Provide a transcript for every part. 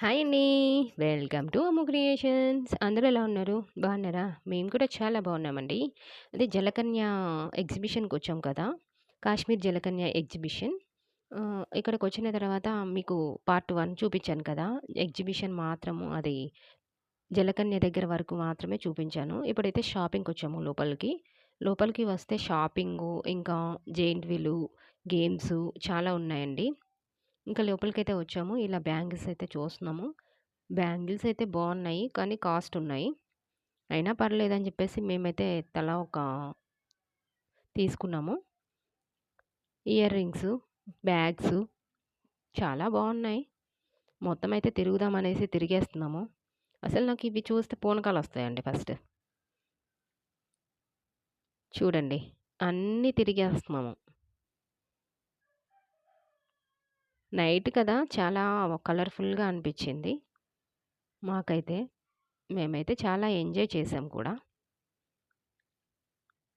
Hi అండి. Welcome to Ammu creations. అందరూ ఎలా ఉన్నారు? బాగున్నారా? మేము కూడా చాలా బాగున్నామండి. అదే జలకన్య ఎగ్జిబిషన్‌కొచ్చాం కదా! కాశ్మీర్ జలకన్య ఎగ్జిబిషన్. ఇక్కడికి వచ్చిన తర్వాత మీకు పార్ట్ వన్ చూపించాను కదా! ఎగ్జిబిషన్ మాత్రము అది జలకన్య దగ్గర వరకు మాత్రమే చూపించాను. ఇప్పుడైతే షాపింగ్‌కొచ్చాము లోపలికి. లోపలికి వస్తే షాపింగు, ఇంకా జెయింట్ వీలు, గేమ్స్ చాలా ఉన్నాయండి. ఇంకా లోపలికైతే వచ్చాము. ఇలా బ్యాంగిల్స్ అయితే చూస్తున్నాము. బ్యాంగిల్స్ అయితే బాగున్నాయి. కానీ కాస్ట్ ఉన్నాయి. అయినా పర్లేదని చెప్పేసి మేమైతే తలా ఒక తీసుకున్నాము. ఇయర్ రింగ్స్ బ్యాగ్స్ చాలా బాగున్నాయి. మొత్తం అయితే తిరుగుదాం అనేసి తిరిగేస్తున్నాము. అసలు నాకు ఇవి చూస్తే పూనకాలొస్తాయండి ఫస్ట్. చూడండి. అన్నీ తిరిగేస్తున్నాము. నైట్ కదా! చాలా కలర్‌ఫుల్‌గా అనిపించింది మాకైతే. మేమైతే చాలా ఎంజాయ్ చేసాం కూడా.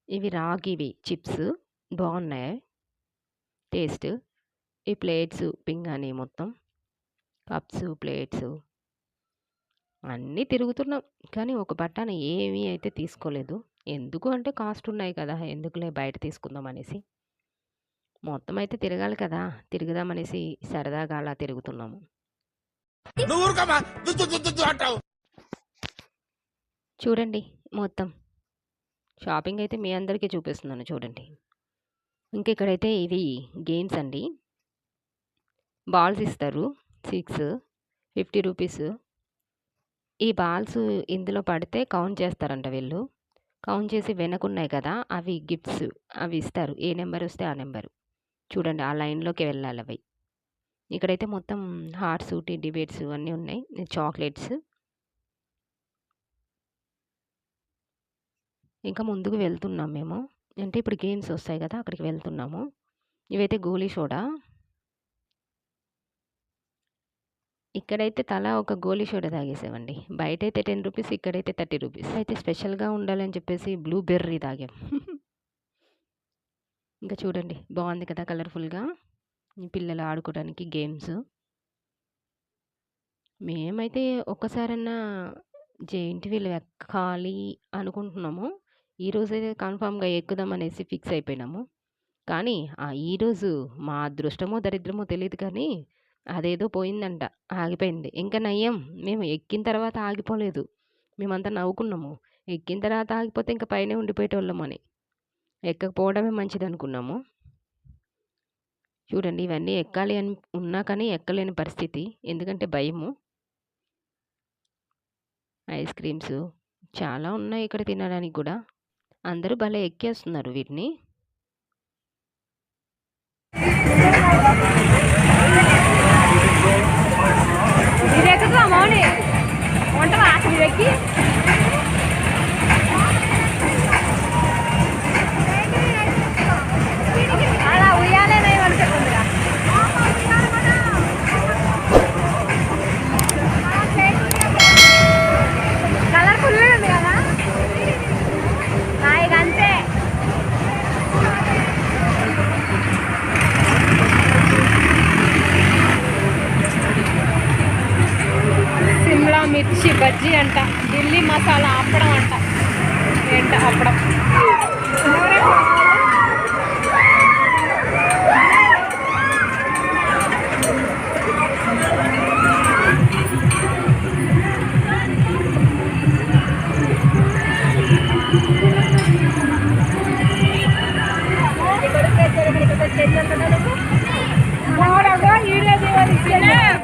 ఇవి రాగివి చిప్స్ బాగున్నాయి. టేస్ట్. ఈ ప్లేట్స్ పింగాని మొత్తం. కప్స్ ప్లేట్స్ అన్నీ తిరుగుతున్నాం. కానీ ఒక బట్టాన ఏమీ అయితే తీసుకోలేదు. ఎందుకు అంటే కాస్ట్ ఉన్నాయి కదా! ఎందుకులే బయట తీసుకుందాం అనేసి. మొత్తం అయితే తిరగాలి కదా! తిరుగుదామనేసి సరదాగా అలా తిరుగుతున్నాము. చూడండి మొత్తం. షాపింగ్ అయితే మీ అందరికీ చూపిస్తున్నాను చూడండి. ఇంక ఇక్కడైతే ఇవి గేమ్స్ అండి. బాల్స్ ఇస్తారు. 6 50 రూపీస్. ఈ బాల్స్ ఇందులో పడితే కౌంట్ చేస్తారంట వీళ్ళు. కౌంట్ చేసి వెనకున్నాయి కదా! అవి గిఫ్ట్స్ అవి ఇస్తారు. ఏ నంబర్ వస్తే ఆ నంబరు. చూడండి ఆ లైన్‌లోకి వెళ్ళాలి అవి ఇక్కడైతే మొత్తం హార్ట్స్, సూటీ డిబేట్స్ అన్నీ ఉన్నాయి. చాక్లెట్స్. ఇంకా ముందుకు వెళ్తున్నాం మేము. అంటే ఇప్పుడు గేమ్స్ వస్తాయి కదా! అక్కడికి వెళ్తున్నాము. ఇవైతే గోలీ సోడా. ఇక్కడైతే తలా ఒక గోలీ సోడా తాగేసామండి. బయట అయితే టెన్ రూపీస్ ఇక్కడైతే 30 రూపీస్. అయితే స్పెషల్‌గా ఉండాలని చెప్పేసి బ్లూబెర్రీ తాగాం. ఇంకా చూడండి బాగుంది కదా! కలర్‌ఫుల్‌గా. పిల్లలు ఆడుకోవడానికి గేమ్స్. మేమైతే ఒక్కసారన్నా జెయింట్ వీల్ ఎక్కాలి అనుకుంటున్నాము. ఈరోజు అయితే కన్ఫామ్గా ఎక్కుదాం అనేసి ఫిక్స్ అయిపోయినాము. కానీ ఆ ఈరోజు మా అదృష్టమో, దరిద్రమో తెలియదు కానీ అదేదో పోయిందంట. ఆగిపోయింది. ఇంకా నయ్యం మేము ఎక్కిన తర్వాత ఆగిపోలేదు. మేమంతా నవ్వుకున్నాము. ఎక్కిన తర్వాత ఆగిపోతే ఇంక పైనే ఉండిపోయేటోళ్ళమని. ఎక్కకపోవడమే మంచిదనుకున్నాము. చూడండి ఇవన్నీ ఎక్కాలి అని ఉన్నా కానీ ఎక్కలేని పరిస్థితి. ఎందుకంటే భయము. ఐస్ క్రీమ్స్ చాలా ఉన్నాయి ఇక్కడ తినడానికి కూడా అందరూ భలే ఎక్కేస్తున్నారు వీటిని. మిర్చి బజ్జీ అంట ఢిల్లీ మసాలా అప్పడం అంట. ఏంట అప్పడం?